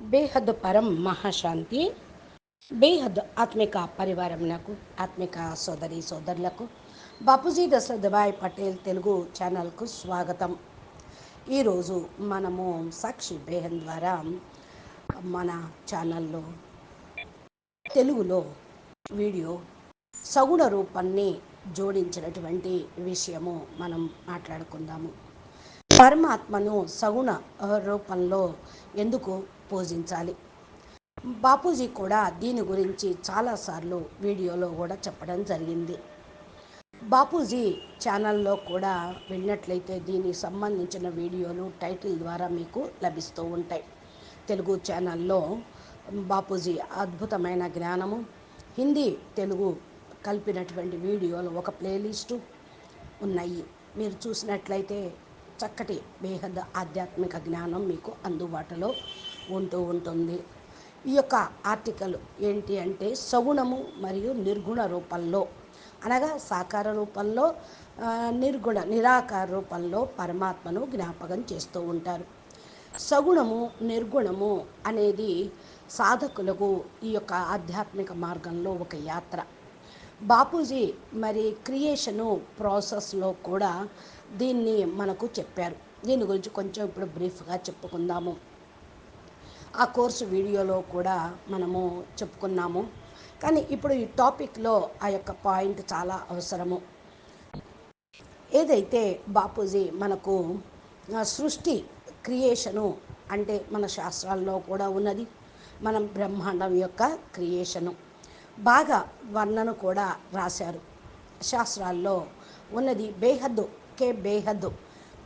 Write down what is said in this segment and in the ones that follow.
బేహద్ పరం మహాశాంతి బేహద్ ఆత్మిక పరివారమునకు ఆత్మిక సోదరి సోదరులకు బాపూజీ దశరథభాయ్ పటేల్ తెలుగు ఛానల్కు స్వాగతం. ఈరోజు మనము సాక్షి బేహన్ ద్వారా మన ఛానల్లో తెలుగులో వీడియో సగుణ రూపాన్ని జోడించినటువంటి విషయము మనం మాట్లాడుకుందాము. పరమాత్మను సగుణ రూపంలో ఎందుకు పూజించాలి. బాపూజీ కూడా దీని గురించి చాలాసార్లు వీడియోలో కూడా చెప్పడం జరిగింది. బాపూజీ ఛానల్లో కూడా వెళ్ళినట్లయితే దీనికి సంబంధించిన వీడియోలు టైటిల్ ద్వారా మీకు లభిస్తూ ఉంటాయి. తెలుగు ఛానల్లో బాపూజీ అద్భుతమైన జ్ఞానము హిందీ తెలుగు కలిపినటువంటి వీడియోలు ఒక ప్లేలిస్టు ఉన్నాయి. మీరు చూసినట్లయితే చక్కటి బేహద్ ఆధ్యాత్మిక జ్ఞానం మీకు అందుబాటులో ఉంటూ ఉంటుంది. ఈ యొక్క ఆర్టికల్ ఏంటి అంటే సగుణము మరియు నిర్గుణ రూపంలో అనగా సాకార రూపంలో నిర్గుణ నిరాకార రూపంలో పరమాత్మను జ్ఞాపకం చేస్తూ ఉంటారు. సగుణము నిర్గుణము అనేది సాధకులకు ఈ యొక్క ఆధ్యాత్మిక మార్గంలో ఒక యాత్ర. బాపూజీ మరి క్రియేషను ప్రాసెస్లో కూడా దీన్ని మనకు చెప్పారు. దీని గురించి కొంచెం ఇప్పుడు బ్రీఫ్గా చెప్పుకుందాము. ఆ కోర్సు వీడియోలో కూడా మనము చెప్పుకున్నాము. కానీ ఇప్పుడు ఈ టాపిక్లో ఆ యొక్క పాయింట్ చాలా అవసరము. ఏదైతే బాపూజీ మనకు సృష్టి క్రియేషను అంటే మన శాస్త్రాల్లో కూడా ఉన్నది. మనం బ్రహ్మాండం యొక్క క్రియేషను. బాగా వర్ణను కూడా రాశారు. శాస్త్రాల్లో ఉన్నది బేహద్దు కే బేహద్దు.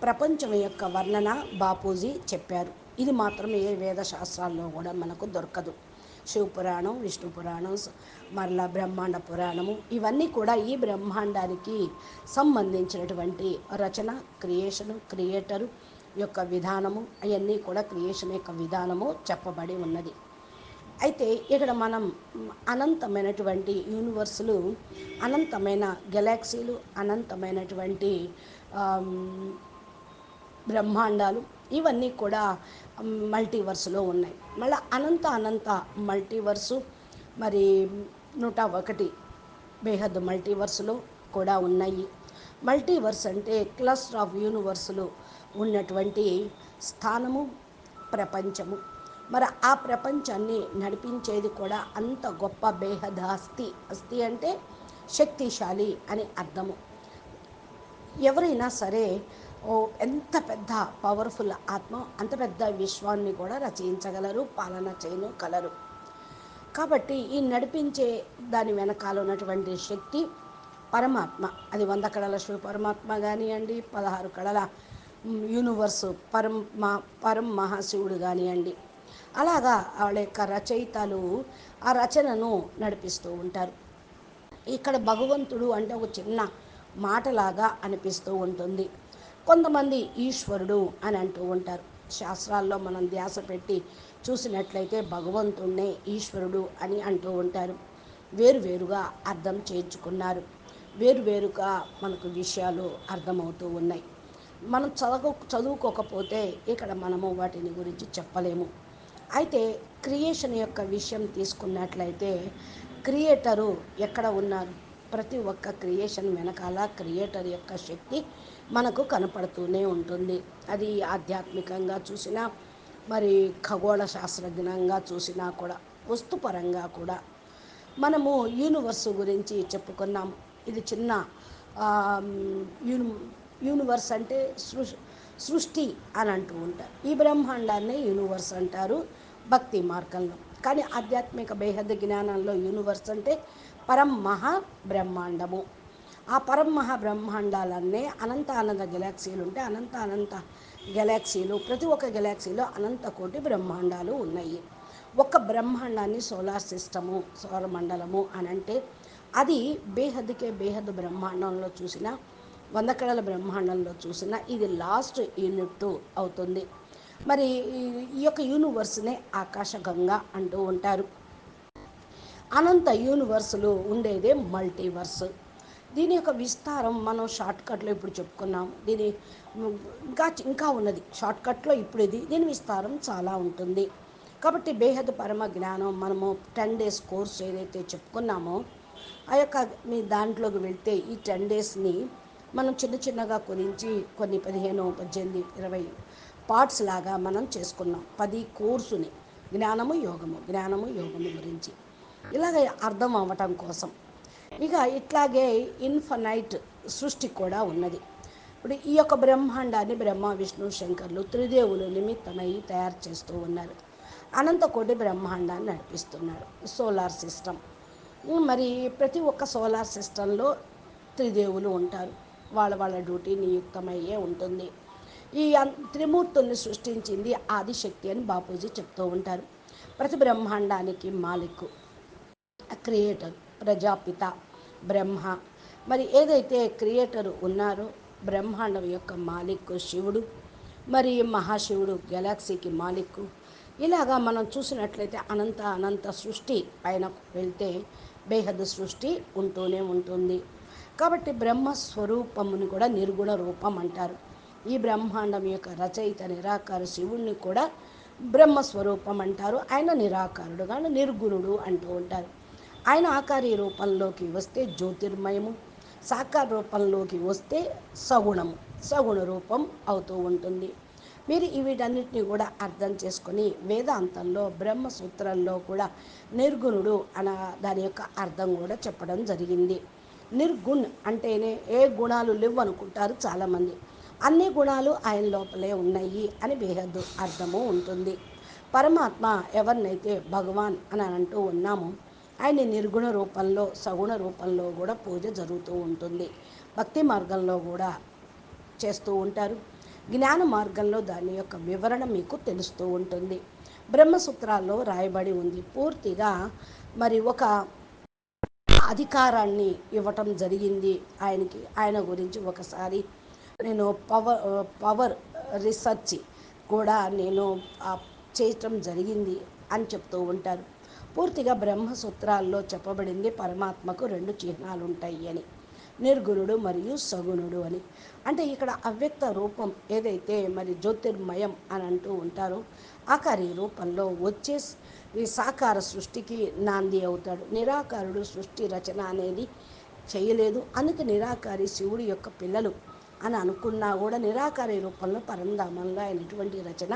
ప్రపంచం యొక్క వర్ణన బాపూజీ చెప్పారు. ఇది మాత్రం ఏ వేద శాస్త్రాల్లో కూడా మనకు దొరకదు. శివపురాణం విష్ణు పురాణం మరలా బ్రహ్మాండ పురాణము ఇవన్నీ కూడా ఈ బ్రహ్మాండానికి సంబంధించినటువంటి రచన క్రియేషను క్రియేటరు యొక్క విధానము అవన్నీ కూడా క్రియేషన్ యొక్క విధానము చెప్పబడి ఉన్నది. అయితే ఇక్కడ మనం అనంతమైనటువంటి యూనివర్సులు అనంతమైన గెలాక్సీలు అనంతమైనటువంటి బ్రహ్మాండాలు ఇవన్నీ కూడా మల్టీవర్స్లో ఉన్నాయి. మళ్ళీ అనంత అనంత మల్టీవర్సు మరి నూట ఒకటి బేహద్ మల్టీవర్స్లో కూడా ఉన్నాయి. మల్టీవర్స్ అంటే క్లస్టర్ ఆఫ్ యూనివర్సులు ఉన్నటువంటి స్థానము ప్రపంచము. మరి ఆ ప్రపంచాన్ని నడిపించేది కూడా అంత గొప్ప బేహద అస్థి అస్థి అంటే శక్తిశాలి అని అర్థము. ఎవరైనా సరే ఓ ఎంత పెద్ద పవర్ఫుల్ ఆత్మ అంత పెద్ద విశ్వాన్ని కూడా రచయించగలరు పాలన చేయను కలరు. కాబట్టి ఈ నడిపించే దాని వెనకాల ఉన్నటువంటి శక్తి పరమాత్మ. అది వంద కళల శివ పరమాత్మ కానివ్వండి పదహారు కళల యూనివర్స్ పరం మా పరం మహాశివుడు కానివ్వండి. అలాగా వాళ్ళ యొక్క రచయితలు ఆ రచనను నడిపిస్తూ ఉంటారు. ఇక్కడ భగవంతుడు అంటే ఒక చిన్న మాటలాగా అనిపిస్తూ ఉంటుంది. కొంతమంది ఈశ్వరుడు అని అంటూ ఉంటారు. శాస్త్రాల్లో మనం ధ్యాస పెట్టి చూసినట్లయితే భగవంతుణ్ణే ఈశ్వరుడు అని అంటూ ఉంటారు. వేరువేరుగా అర్థం చేయించుకున్నారు. వేరువేరుగా మనకు విషయాలు అర్థమవుతూ ఉన్నాయి. మనం చదువు చదువుకోకపోతే ఇక్కడ మనము వాటిని గురించి చెప్పలేము. అయితే క్రియేషన్ యొక్క విషయం తీసుకున్నట్లయితే క్రియేటరు ఎక్కడ ఉన్నారు? ప్రతి ఒక్క క్రియేషన్ వెనకాల క్రియేటర్ యొక్క శక్తి మనకు కనపడుతూనే ఉంటుంది. అది ఆధ్యాత్మికంగా చూసినా మరి ఖగోళ శాస్త్రజ్ఞంగా చూసినా కూడా వస్తుపరంగా కూడా మనము యూనివర్స్ గురించి చెప్పుకున్నాం. ఇది చిన్న యూని యూనివర్స్ అంటే సృష్ సృష్టి అని అంటూ ఉంటారు. ఈ బ్రహ్మాండాన్ని యూనివర్స్ అంటారు భక్తి మార్గంలో. కానీ ఆధ్యాత్మిక బేహద జ్ఞానంలో యూనివర్స్ అంటే పరం బ్రహ్మాండము ఆ పరం బ్రహ్మాండాలన్నీ అనంత అనంత గెలాక్సీలు ఉంటే అనంత అనంత గెలాక్సీలు ప్రతి ఒక్క గెలాక్సీలో అనంత కోటి బ్రహ్మాండాలు ఉన్నాయి. ఒక బ్రహ్మాండాన్ని సోలార్ సిస్టము సౌర మండలము అని అంటే అది బేహద్కే బేహద్ బ్రహ్మాండంలో చూసిన వంద కళల బ్రహ్మాండంలో చూసిన ఇది లాస్ట్ యూనిట్ అవుతుంది. మరి ఈ యొక్క యూనివర్స్నే ఆకాశగంగా అంటూ ఉంటారు. అనంత యూనివర్సులు ఉండేదే మల్టీవర్స్. దీని యొక్క విస్తారం మనం షార్ట్కట్లో ఇప్పుడు చెప్పుకున్నాం. దీని ఇంకా ఇంకా ఉన్నది. షార్ట్కట్లో ఇప్పుడు ఇది. దీని విస్తారం చాలా ఉంటుంది. కాబట్టి బేహద్ పరమ జ్ఞానం మనము టెన్ డేస్ కోర్స్ ఏదైతే చెప్పుకున్నామో ఆ యొక్క మీ దాంట్లోకి వెళ్తే ఈ టెన్ డేస్ని మనం చిన్న చిన్నగా కొరించి కొన్ని పదిహేను పద్దెనిమిది ఇరవై పార్ట్స్ లాగా మనం చేసుకున్నాం. పది కోర్సుని. జ్ఞానము యోగము. జ్ఞానము యోగము గురించి. ఇలాగ అర్థం అవ్వటం కోసం. ఇక ఇట్లాగే ఇన్ఫనైట్ సృష్టి కూడా ఉన్నది. ఇప్పుడు ఈ యొక్క బ్రహ్మాండాన్ని బ్రహ్మ విష్ణు శంకర్లు త్రిదేవులు నిమిత్తమై తయారు చేస్తూ ఉన్నారు. అనంతకోటి బ్రహ్మాండాన్ని నడిపిస్తున్నారు. Solar system. మరి ప్రతి ఒక్క సోలార్ సిస్టంలో త్రిదేవులు ఉంటారు. వాళ్ళ వాళ్ళ డ్యూటీ నియుక్తమయ్యే ఉంటుంది. ఈ త్రిమూర్తుల్ని సృష్టించింది ఆదిశక్తి అని బాపూజీ చెప్తూ ఉంటారు. ప్రతి బ్రహ్మాండానికి మాలిక్ క్రియేటర్ ప్రజాపిత బ్రహ్మ. మరి ఏదైతే క్రియేటర్ ఉన్నారో బ్రహ్మాండం యొక్క మాలిక్ శివుడు మరి మహాశివుడు గెలాక్సీకి మాలిక్ ఇలాగా మనం చూసినట్లయితే అనంత అనంత సృష్టి పైన వెళ్తే బేహద్ సృష్టి ఉంటూనే ఉంటుంది. కాబట్టి బ్రహ్మ స్వరూపముని కూడా నిర్గుణ రూపం అంటారు. ఈ బ్రహ్మాండం యొక్క రచయిత నిరాకార శివుణ్ణి కూడా బ్రహ్మస్వరూపం అంటారు. ఆయన నిరాకారుడు కానీ నిర్గుణుడు అంటూ ఉంటారు. ఆయన ఆకారి రూపంలోకి వస్తే జ్యోతిర్మయము సాకార రూపంలోకి వస్తే సగుణము సగుణ రూపం అవుతూ ఉంటుంది. మీరు వీటన్నిటిని కూడా అర్థం చేసుకొని వేదాంతంలో బ్రహ్మసూత్రంలో కూడా నిర్గుణుడు అన దాని యొక్క అర్థం కూడా చెప్పడం జరిగింది. నిర్గుణ్ అంటేనే ఏ గుణాలు లేవు అనుకుంటారు చాలామంది. అన్ని గుణాలు ఆయన లోపలే ఉన్నాయి అని బేహద్దు అర్థము ఉంటుంది. పరమాత్మ ఎవరినైతే భగవాన్ అని అంటూ ఉన్నామో ఆయన నిర్గుణ రూపంలో సగుణ రూపంలో కూడా పూజ జరుగుతూ ఉంటుంది. భక్తి మార్గంలో కూడా చేస్తూ ఉంటారు. జ్ఞాన మార్గంలో దాని యొక్క వివరణ మీకు తెలుస్తూ ఉంటుంది. బ్రహ్మసూత్రాల్లో రాయబడి ఉంది. పూర్తిగా మరి ఒక అధికారాన్ని ఇవ్వటం జరిగింది ఆయనకి. ఆయన గురించి ఒకసారి నేను పవర్ పవర్ రీసెర్చ్ కూడా నేను చేయటం జరిగింది అని చెప్తూ ఉంటారు. పూర్తిగా బ్రహ్మసూత్రాల్లో చెప్పబడింది పరమాత్మకు రెండు చిహ్నాలు ఉంటాయి అని. నిర్గుణుడు మరియు సగుణుడు అని. అంటే ఇక్కడ అవ్యక్త రూపం ఏదైతే మరి జ్యోతిర్మయం అని అంటూ ఉంటారో ఆకారి రూపంలో వచ్చే ఈ సాకార సృష్టికి నాంది అవుతాడు. నిరాకారుడు సృష్టి రచన అనేది చేయలేదు. అందుకే నిరాకారి శివుడి యొక్క పిల్లలు అని అనుకున్నా కూడా నిరాకారి రూపంలో పరంధామంలో ఆయన ఎటువంటి రచన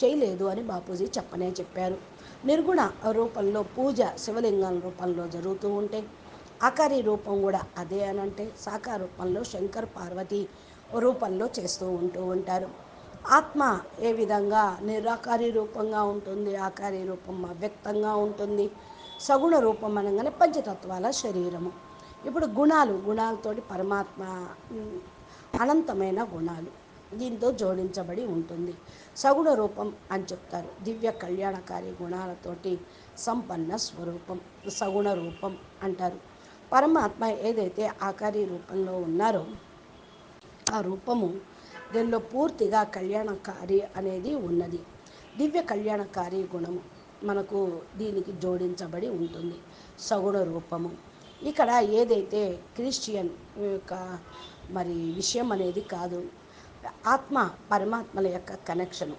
చేయలేదు అని బాపూజీ చెప్పనే చెప్పారు. నిర్గుణ రూపంలో పూజ శివలింగం రూపంలో జరుగుతూ ఉంటే ఆకారి రూపం కూడా అదే అని అంటే సాకార రూపంలో శంకర్ పార్వతి రూపంలో చేస్తూ ఉంటూ ఉంటారు. ఆత్మ ఏ విధంగా నిరాకారి రూపంగా ఉంటుంది ఆకారి రూపం అవ్యక్తంగా ఉంటుంది సగుణ రూపం అనగానే పంచతత్వాల శరీరము. ఇప్పుడు గుణాలు గుణాలతోటి పరమాత్మ అనంతమైన గుణాలు. దీంతో జోడించబడి ఉంటుంది. సగుణ రూపం అని చెప్తారు. దివ్య కళ్యాణకారి గుణాలతోటి సంపన్న స్వరూపం సగుణ రూపం అంటారు. పరమాత్మ ఏదైతే ఆకారి రూపంలో ఉన్నారో ఆ రూపము దీనిలో పూర్తిగా కళ్యాణకారి అనేది ఉన్నది. దివ్య కళ్యాణకారి గుణము మనకు దీనికి జోడించబడి ఉంటుంది. సగుణ రూపము. ఇక్కడ ఏదైతే క్రిస్టియన్ యొక్క మరి విషయం అనేది కాదు. ఆత్మ పరమాత్మల యొక్క కనెక్షను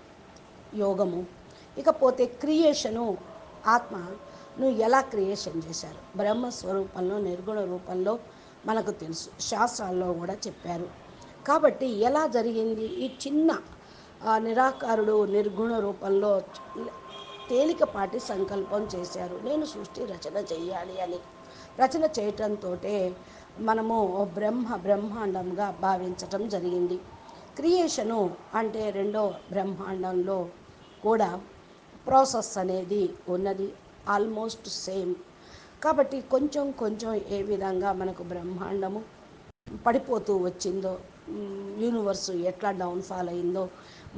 యోగము. ఇకపోతే క్రియేషను ఆత్మ నువ్వు ఎలా క్రియేషన్ చేశారు? బ్రహ్మస్వరూపంలో నిర్గుణ రూపంలో మనకు తెలుసు. శాస్త్రాల్లో కూడా చెప్పారు. కాబట్టి ఎలా జరిగింది? ఈ చిన్న నిరాకారుడు నిర్గుణ రూపంలో తేలికపాటి సంకల్పం చేశారు. నేను సృష్టి రచన చేయాలి అని. రచన చేయటంతో మనము బ్రహ్మ బ్రహ్మాండంగా భావించటం జరిగింది. క్రియేషను అంటే రెండో బ్రహ్మాండంలో కూడా ప్రాసెస్ అనేది ఉన్నది. Almost same. కాబట్టి కొంచెం కొంచెం ఏ విధంగా మనకు బ్రహ్మాండము పడిపోతూ వచ్చిందో యూనివర్సు ఎట్లా డౌన్ఫాల్ అయిందో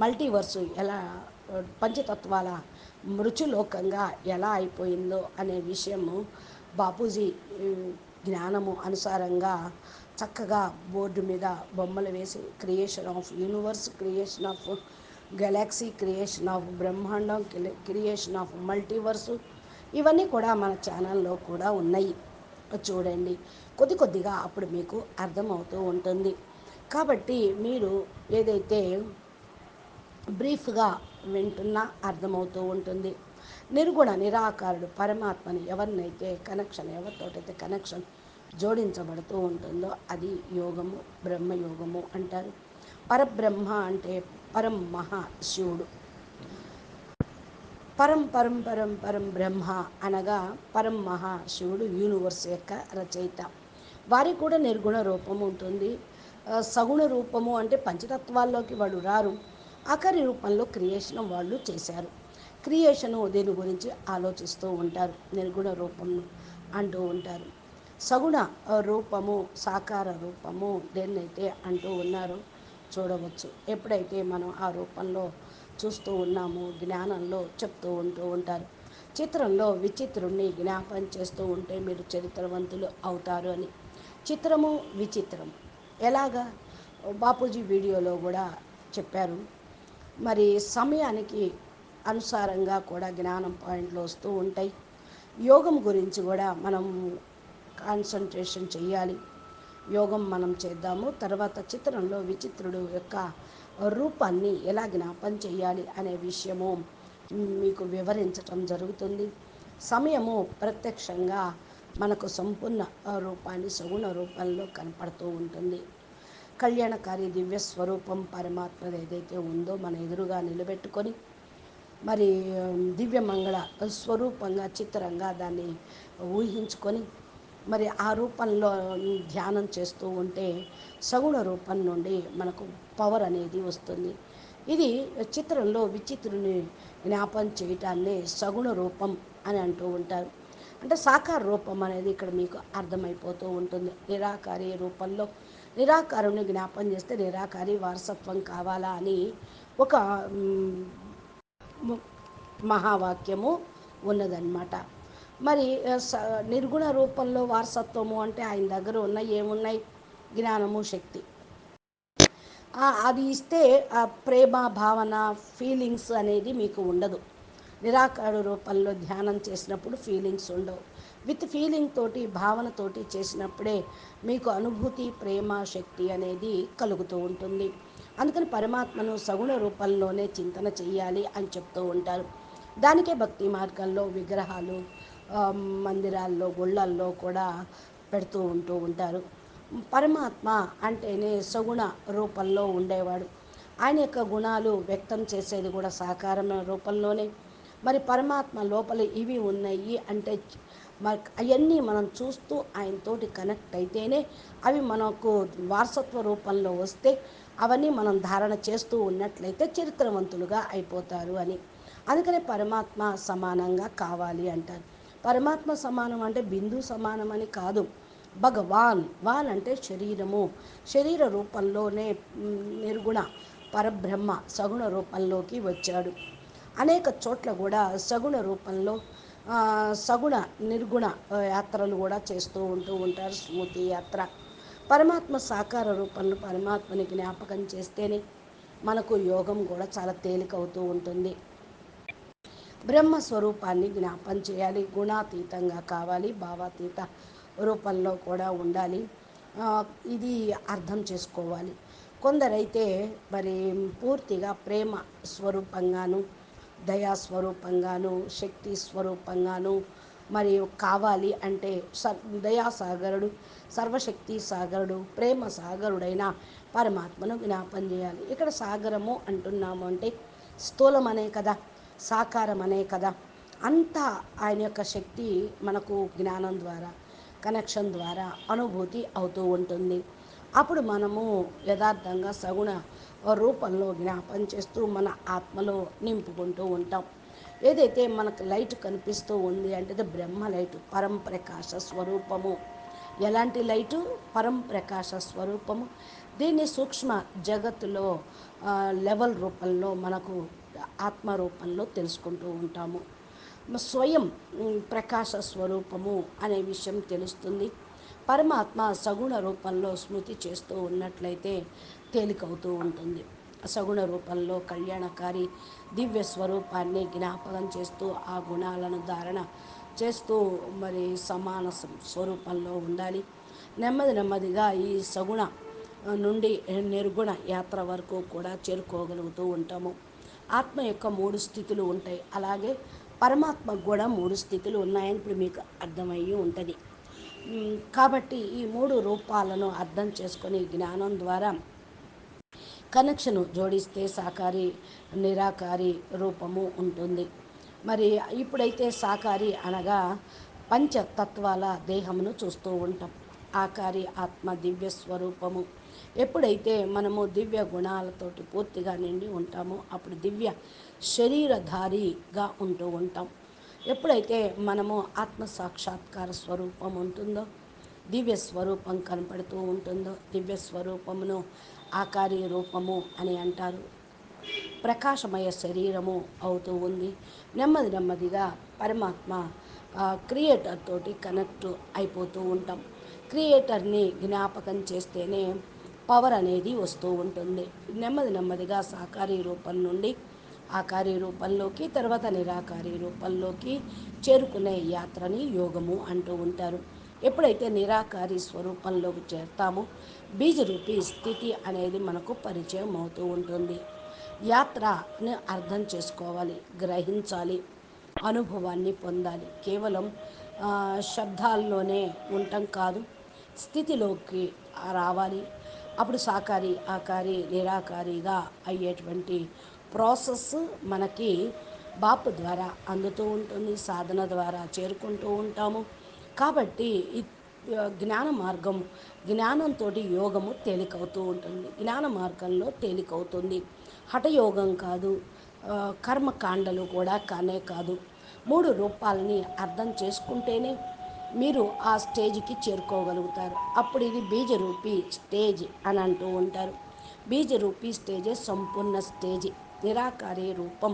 మల్టీవర్సు ఎలా పంచతత్వాల మృచులోకంగా ఎలా అయిపోయిందో అనే విషయము బాపూజీ జ్ఞానము అనుసారంగా చక్కగా బోర్డు మీద బొమ్మలు వేసి creation of universe creation of galaxy creation of బ్రహ్మాండం క్రియేషన్ ఆఫ్ మల్టీవర్సు ఇవన్నీ కూడా మన ఛానల్లో కూడా ఉన్నాయి. చూడండి కొద్ది కొద్దిగా అప్పుడు మీకు అర్థమవుతూ ఉంటుంది. కాబట్టి మీరు ఏదైతే బ్రీఫ్గా వింటున్నా అర్థమవుతూ ఉంటుంది. నిర్గుణ నిరాకారుడు పరమాత్మని ఎవరినైతే కనెక్షన్ ఎవరితోటైతే కనెక్షన్ జోడించబడుతూ ఉంటుందో అది యోగము బ్రహ్మయోగము అంటారు. పరబ్రహ్మ అంటే పరం మహా శివుడు. పరం పరం పరం పరం బ్రహ్మ అనగా పరం మహా శివుడు యూనివర్స్ యొక్క రచయిత. వారికి కూడా నిర్గుణ రూపం ఉంటుంది. సగుణ రూపము అంటే పంచతత్వాల్లోకి వాళ్ళు రారు. ఆఖరి రూపంలో క్రియేషన్ వాళ్ళు చేశారు. క్రియేషను దీని గురించి ఆలోచిస్తూ ఉంటారు? నిర్గుణ రూపం అంటూ ఉంటారు. సగుణ రూపము సాకార రూపము దేన్నైతే అంటూ ఉన్నారో చూడవచ్చు. ఎప్పుడైతే మనం ఆ రూపంలో చూస్తూ ఉన్నాము జ్ఞానంలో చెప్తూ ఉంటూ ఉంటారు. చిత్రంలో విచిత్రుణ్ణి జ్ఞాపం చేస్తూ ఉంటే మీరు చరిత్రవంతులు అవుతారు అని. చిత్రము విచిత్రం. ఎలాగా? బాపూజీ వీడియోలో కూడా చెప్పారు. మరి సమయానికి అనుసారంగా కూడా జ్ఞానం పాయింట్లు వస్తూ ఉంటాయి. యోగం గురించి కూడా మనం కాన్సన్ట్రేషన్ చేయాలి యోగం మనం చేద్దాము తర్వాత చిత్రంలో విచిత్రుడు యొక్క రూపాన్ని ఎలా జ్ఞాపం చేయాలి అనే విషయము మీకు వివరించటం జరుగుతుంది. సమయము ప్రత్యక్షంగా మనకు సంపూర్ణ రూపాన్ని సగుణ రూపంలో కనపడుతూ ఉంటుంది. కళ్యాణకారి దివ్య స్వరూపం పరమాత్మది ఏదైతే ఉందో మన ఎదురుగా నిలబెట్టుకొని మరి దివ్య మంగళ స్వరూపంగా చిత్రంగా దాన్ని ఊహించుకొని మరి ఆ రూపంలో ధ్యానం చేస్తూ ఉంటే సగుణ రూపం నుండి మనకు పవర్ అనేది వస్తుంది. ఇది చిత్రంలో విచిత్రుని జ్ఞాపం చేయటాన్ని సగుణ రూపం అని అంటూ ఉంటారు. అంటే సాకార రూపం అనేది ఇక్కడ మీకు అర్థమైపోతూ ఉంటుంది. నిరాకారి రూపంలో నిరాకారుని జ్ఞాపం చేస్తే నిరాకారి వారసత్వం కావాలా అని ఒక మహావాక్యము ఉన్నదన్నమాట. మరి నిర్గుణ రూపంలో వారసత్వము అంటే ఆయన దగ్గర ఉన్న ఏమున్నాయి? జ్ఞానము శక్తి. అది ఇస్తే ఆ ప్రేమ భావన ఫీలింగ్స్ అనేది మీకు ఉండదు. నిరాకార రూపంలో ధ్యానం చేసినప్పుడు ఫీలింగ్స్ ఉండవు. విత్ ఫీలింగ్ తోటి భావనతోటి చేసినప్పుడే మీకు అనుభూతి ప్రేమ శక్తి అనేది కలుగుతూ ఉంటుంది. అందుకని పరమాత్మను సగుణ రూపంలోనే చింతన చేయాలి అని చెప్తూ ఉంటారు. దానికే భక్తి మార్గంలో విగ్రహాలు మందిరాల్లో గుళ్ళల్లో కూడా పెడుతూ ఉంటూ ఉంటారు. పరమాత్మ అంటేనే సగుణ రూపంలో ఉండేవాడు. ఆయన యొక్క గుణాలు వ్యక్తం చేసేది కూడా సాకారమైన రూపంలోనే. మరి పరమాత్మ లోపల ఇవి ఉన్నాయి అంటే మరి అవన్నీ మనం చూస్తూ ఆయనతోటి కనెక్ట్ అయితేనే అవి మనకు వారసత్వ రూపంలో వస్తే అవన్నీ మనం ధారణ చేస్తూ ఉన్నట్లయితే చరిత్రవంతులుగా అయిపోతారు అని. అందుకనే పరమాత్మ సమానంగా కావాలి అంటారు. పరమాత్మ సమానం అంటే బిందు సమానం అని కాదు. భగవాన్ వాన్ అంటే శరీరము. శరీర రూపంలోనే నిర్గుణ పరబ్రహ్మ సగుణ రూపంలోకి వచ్చాడు. అనేక చోట్ల కూడా సగుణ రూపంలో సగుణ నిర్గుణ యాత్రలు కూడా చేస్తూ ఉంటూ ఉంటారు. స్మృతి యాత్ర. పరమాత్మ సాకార రూపంలో పరమాత్మని జ్ఞాపకం చేస్తేనే మనకు యోగం కూడా చాలా తేలికవుతూ ఉంటుంది. బ్రహ్మస్వరూపాన్ని జ్ఞాపం చేయాలి. గుణాతీతంగా కావాలి. భావాతీత రూపంలో కూడా ఉండాలి. ఇది అర్థం చేసుకోవాలి. కొందరైతే మరి పూర్తిగా ప్రేమ స్వరూపంగాను దయా స్వరూపంగాను శక్తి స్వరూపంగాను మరియు కావాలి అంటే స దయాసాగరుడు సర్వశక్తి సాగరుడు ప్రేమ సాగరుడైన పరమాత్మను జ్ఞాపం చేయాలి. ఇక్కడ సాగరము అంటున్నాము అంటే స్థూలం అనే కదా సాకారం అనే కదా. అంతా ఆయన యొక్క శక్తి మనకు జ్ఞానం ద్వారా కనెక్షన్ ద్వారా అనుభూతి అవుతూ ఉంటుంది. అప్పుడు మనము యథార్థంగా సగుణ రూపంలో జ్ఞాపం చేస్తూ మన ఆత్మలో నింపుకుంటూ ఉంటాం. ఏదైతే మనకు లైట్ కనిపిస్తూ ఉంది అంటే బ్రహ్మ లైట్ పరంప్రకాశ స్వరూపము. ఎలాంటి లైటు? పరంప్రకాశ స్వరూపము. దీన్ని సూక్ష్మ జగత్తులో లెవెల్ రూపంలో మనకు ఆత్మ రూపంలో తెలుసుకుంటూ ఉంటాము. స్వయం ప్రకాశ స్వరూపము అనే విషయం తెలుస్తుంది. పరమాత్మ సగుణ రూపంలో స్మృతి చేస్తూ ఉన్నట్లయితే తేలికవుతూ ఉంటుంది. సగుణ రూపంలో కళ్యాణకారి దివ్య స్వరూపాన్ని జ్ఞాపకం చేస్తూ ఆ గుణాలను ధారణ చేస్తూ మరి సమాన స్వరూపంలో ఉండాలి. నెమ్మది నెమ్మదిగా ఈ సగుణ నుండి నిర్గుణ యాత్ర వరకు కూడా చేరుకోగలుగుతూ ఉంటాము. ఆత్మ యొక్క మూడు స్థితులు ఉంటాయి. అలాగే పరమాత్మ కూడా మూడు స్థితులు ఉన్నాయని ఇప్పుడు మీకు అర్థమయ్యి ఉంటుంది. కాబట్టి ఈ మూడు రూపాలను అర్థం చేసుకొని జ్ఞానం ద్వారా కనెక్షన్ జోడిస్తే సాకారి నిరాకారి రూపము ఉంటుంది. మరి ఇప్పుడైతే సాకారి అనగా పంచతత్వాల దేహమును చూస్తూ ఉంటాం. ఆకారి ఆత్మ దివ్య స్వరూపము. ఎప్పుడైతే మనము దివ్య గుణాలతోటి పూర్తిగా నిండి ఉంటామో అప్పుడు దివ్య శరీరధారిగా ఉంటూ ఉంటాం. ఎప్పుడైతే మనము ఆత్మ సాక్షాత్కార స్వరూపం ఉంటుందో దివ్య స్వరూపం కనపడుతూ ఉంటుందో దివ్య స్వరూపమును ఆకారి రూపము అని అంటారు. ప్రకాశమయ శరీరము అవుతూ ఉంది. నెమ్మది నెమ్మదిగా పరమాత్మ క్రియేటర్ తోటి కనెక్ట్ అయిపోతూ ఉంటాం. క్రియేటర్ని జ్ఞాపకం చేస్తేనే పవర్ అనేది వస్తూ ఉంటుంది. నెమ్మది నెమ్మదిగా సాకారీ రూపం నుండి ఆకారి రూపంలోకి తర్వాత నిరాకారి రూపంలోకి చేరుకునే యాత్రని యోగము అంటూ ఉంటారు. ఎప్పుడైతే నిరాకారి స్వరూపంలోకి చేరుతామో బీజరూపి స్థితి అనేది మనకు పరిచయం అవుతూ ఉంటుంది. యాత్రని అర్థం చేసుకోవాలి గ్రహించాలి అనుభవాన్ని పొందాలి. కేవలం శబ్దాల్లోనే ఉండటం కాదు స్థితిలోకి రావాలి. అప్పుడు సాకారి ఆకారి నిరాకారిగా అయ్యేటువంటి ప్రాసెస్ మనకి బాపు ద్వారా అందుతూ ఉంటుంది సాధన ద్వారా చేరుకుంటూ ఉంటాము. కాబట్టి ఈ జ్ఞాన మార్గం జ్ఞానంతో యోగము తేలికవుతూ ఉంటుంది. జ్ఞాన మార్గంలో తేలికవుతుంది. హఠయోగం కాదు కర్మకాండలు కూడా కానే కాదు. మూడు రూపాలని అర్థం చేసుకుంటేనే మీరు ఆ స్టేజ్కి చేరుకోగలుగుతారు. అప్పుడు ఇది బీజరూపి స్టేజ్ అని అంటూ ఉంటారు. బీజరూపి స్టేజే సంపూర్ణ స్టేజ్. నిరాకారి రూపం.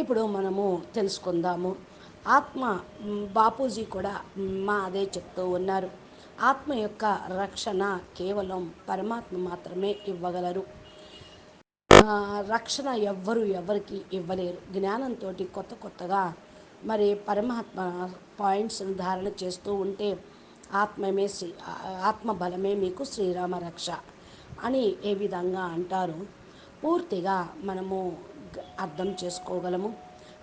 ఇప్పుడు మనము తెలుసుకుందాము. ఆత్మ బాపూజీ కూడా మా అదే చెప్తూ ఉన్నారు. ఆత్మ యొక్క రక్షణ కేవలం పరమాత్మ మాత్రమే ఇవ్వగలరు. రక్షణ ఎవ్వరు ఎవరికి ఇవ్వలేరు. జ్ఞానంతో కొత్త కొత్తగా మరి పరమాత్మ పాయింట్స్ని ధారణ చేస్తూ ఉంటే ఆత్మమే శ్రీ ఆత్మ బలమే మీకు శ్రీరామ రక్ష అని ఏ విధంగా అంటారు? పూర్తిగా మనము అర్థం చేసుకోగలము.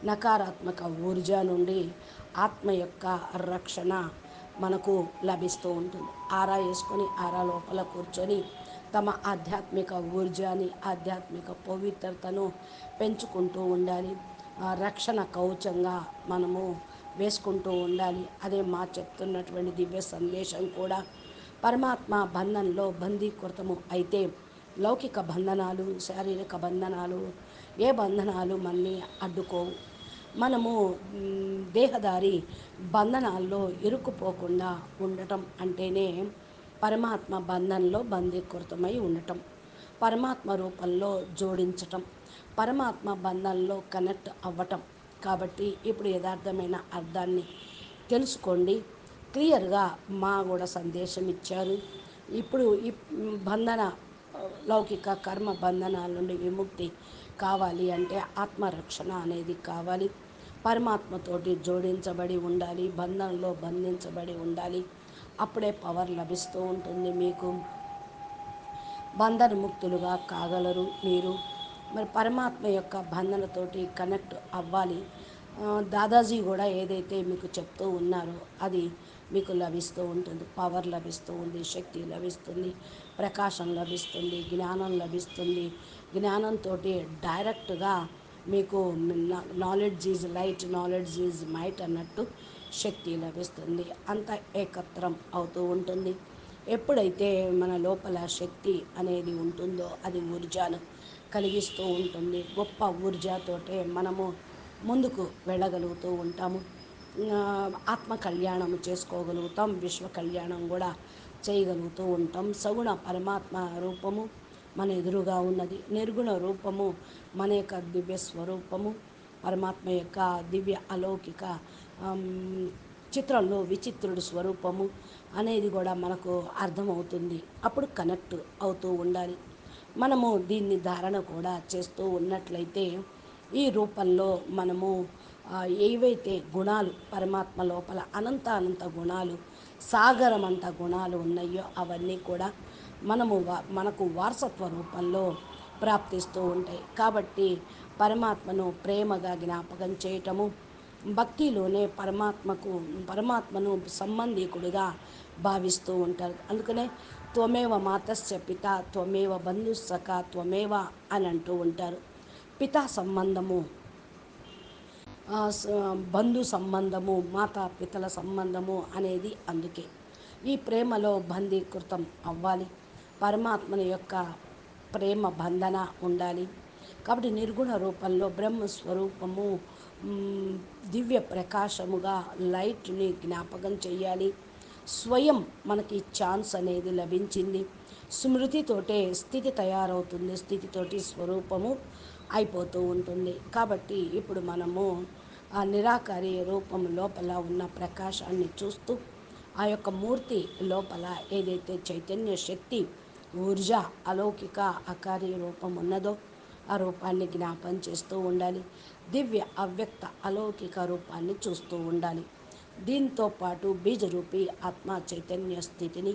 నకారాత్మక ఊర్జ నుండి ఆత్మ యొక్క రక్షణ మనకు లభిస్తూ ఉంటుంది. ఆరా వేసుకొని ఆరా లోపల కూర్చొని తమ ఆధ్యాత్మిక ఊర్జాని ఆధ్యాత్మిక పవిత్రతను పెంచుకుంటూ ఉండాలి. ఆ రక్షణ కవచంగా మనము వేసుకుంటూ ఉండాలి. అదే మా చెప్తున్నటువంటి దివ్య సందేశం కూడా. పరమాత్మ బంధంలో బందీకృతము అయితే లౌకిక బంధనాలు శారీరక బంధనాలు ఏ బంధనాలు మనల్ని అడ్డుకోవు. మనము దేహదారి బంధనాల్లో ఇరుక్కుపోకుండా ఉండటం అంటేనే పరమాత్మ బంధంలో బంధీకృతమై ఉండటం. పరమాత్మ రూపంలో జోడించటం. పరమాత్మ బంధంలో కనెక్ట్ అవ్వటం. కాబట్టి ఇప్పుడు యథార్థమైన అర్థాన్ని తెలుసుకోండి. క్లియర్గా మా కూడా సందేశం ఇచ్చారు ఇప్పుడు ఈ బంధన లౌకిక కర్మ బంధనాల నుండి విముక్తి కావాలి అంటే ఆత్మరక్షణ అనేది కావాలి. పరమాత్మతోటి జోడించబడి ఉండాలి బంధంలో బంధించబడి ఉండాలి. అప్పుడే పవర్ లభిస్తూ ఉంటుంది మీకు. బంధనముక్తులుగా కాగలరు మీరు. మరి పరమాత్మ యొక్క బంధనతోటి కనెక్ట్ అవ్వాలి. దాదాజీ కూడా ఏదైతే మీకు చెప్తూ ఉన్నారో అది మీకు లభిస్తూ ఉంటుంది. పవర్ లభిస్తూ ఉంది శక్తి లభిస్తుంది ప్రకాశం లభిస్తుంది జ్ఞానం లభిస్తుంది. జ్ఞానంతో డైరెక్ట్గా మీకు knowledge is light knowledge is might అన్నట్టు శక్తి లభిస్తుంది. అంత ఏకత్రం అవుతూ ఉంటుంది. ఎప్పుడైతే మన లోపల శక్తి అనేది ఉంటుందో అది ఊర్జాను కలిగిస్తూ ఉంటుంది. గొప్ప ఊర్జాతోటే మనము ముందుకు వెళ్ళగలుగుతూ ఉంటాము. ఆత్మ కళ్యాణం చేసుకోగలుగుతాం విశ్వ కళ్యాణం కూడా చేయగలుగుతూ ఉంటాం. సగుణ పరమాత్మ రూపము మన ఎదురుగా ఉన్నది. నిర్గుణ రూపము మన యొక్క దివ్య స్వరూపము. పరమాత్మ యొక్క దివ్య అలౌకిక చిత్రంలో విచిత్రుడు స్వరూపము అనేది కూడా మనకు అర్థమవుతుంది. అప్పుడు కనెక్ట్ అవుతూ ఉండాలి. మనము దీన్ని ధారణ కూడా చేస్తూ ఉన్నట్లయితే ఈ రూపంలో మనము ఏవైతే గుణాలు పరమాత్మ లోపల అనంత అనంత గుణాలు సాగరం అంత గుణాలు ఉన్నాయో అవన్నీ కూడా మనము మనకు వారసత్వ రూపంలో ప్రాప్తిస్తూ ఉంటాయి. కాబట్టి పరమాత్మను ప్రేమగా జ్ఞాపకం చేయటము భక్తిలోనే పరమాత్మకు పరమాత్మను సంబంధికుడిగా భావిస్తూ ఉంటారు. అందుకనే త్వమేవ మాతస్య పిత త్వమేవ బంధు త్వమేవ అని అంటూ ఉంటారు. పితా సంబంధము బంధు సంబంధము మాతాపితల సంబంధము అనేది అందుకే. ఈ ప్రేమలో బంధీకృతం అవ్వాలి. పరమాత్మని యొక్క ప్రేమ బంధన ఉండాలి. కాబట్టి నిర్గుణ రూపంలో బ్రహ్మ స్వరూపము దివ్య ప్రకాశముగా లైట్ని జ్ఞాపకం చేయాలి స్వయం మనకి ఛాన్స్ అనేది లభించింది. స్మృతితోటే స్థితి తయారవుతుంది. స్థితితోటి స్వరూపము అయిపోతూ ఉంటుంది. కాబట్టి ఇప్పుడు మనము ఆ నిరాకారి రూపం లోపల ఉన్న ప్రకాశాన్ని చూస్తూ ఆ యొక్క మూర్తి లోపల ఏదైతే చైతన్య శక్తి ఊర్జ అలౌకిక అకారి రూపం ఉన్నదో ఆ రూపాన్ని జ్ఞాపం చేస్తూ ఉండాలి. దివ్య అవ్యక్త అలౌకిక రూపాన్ని చూస్తూ ఉండాలి. దీంతో పాటు బీజరూపి ఆత్మ చైతన్య స్థితిని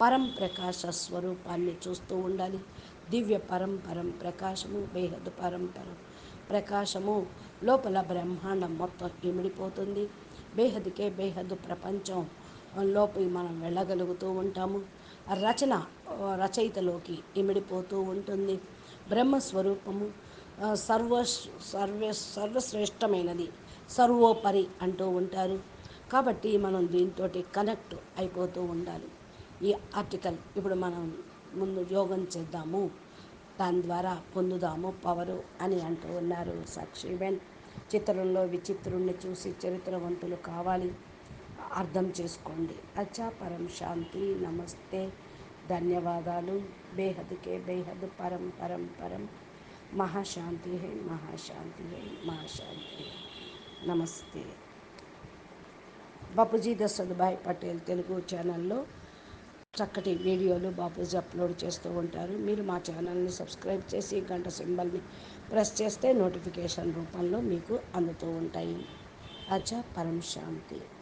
పరం ప్రకాశ స్వరూపాన్ని చూస్తూ ఉండాలి. దివ్య పరంపరం ప్రకాశము బేహద్ పరంపరం ప్రకాశము లోపల బ్రహ్మాండం మొత్తం ఇమిడిపోతుంది. బేహద్కే బేహద్ ప్రపంచం లోపలి మనం వెళ్ళగలుగుతూ ఉంటాము. రచన రచయితలోకి ఇమిడిపోతూ ఉంటుంది. బ్రహ్మస్వరూపము సర్వ సర్వ సర్వశ్రేష్టమైనది సర్వోపరి అంటూ ఉంటారు. కాబట్టి మనం దీంతో కనెక్ట్ అయిపోతూ ఉండాలి. ఈ ఆర్టికల్ ఇప్పుడు మనం ముందు యోగం చేద్దాము దాని ద్వారా పొందుదాము పవరు అని అంటూ ఉన్నారు సాక్షిబెన్ చిత్రంలో విచిత్రుణ్ణి చూసి చరిత్రవంతులు కావాలి అర్థం చేసుకోండి. అచ్చా పరం శాంతి నమస్తే. ధన్యవాదాలు. బేహద్కే బేహద్. పరం పరం పరం. మహాశాంతి హే మహాశాంతి హే మహాశాంతి నమస్తే. బాపూజీ దశరథభాయ్ పటేల్ తెలుగు ఛానల్లో చక్కటి వీడియోలు బాపూజీ అప్లోడ్ చేస్తూ ఉంటారు. మీరు మా ఛానల్ని సబ్స్క్రైబ్ చేసి గంట సింబల్ని ప్రెస్ చేస్తే నోటిఫికేషన్ రూపంలో మీకు అందుతూ ఉంటాయి. అచ్చా పరం శాంతి.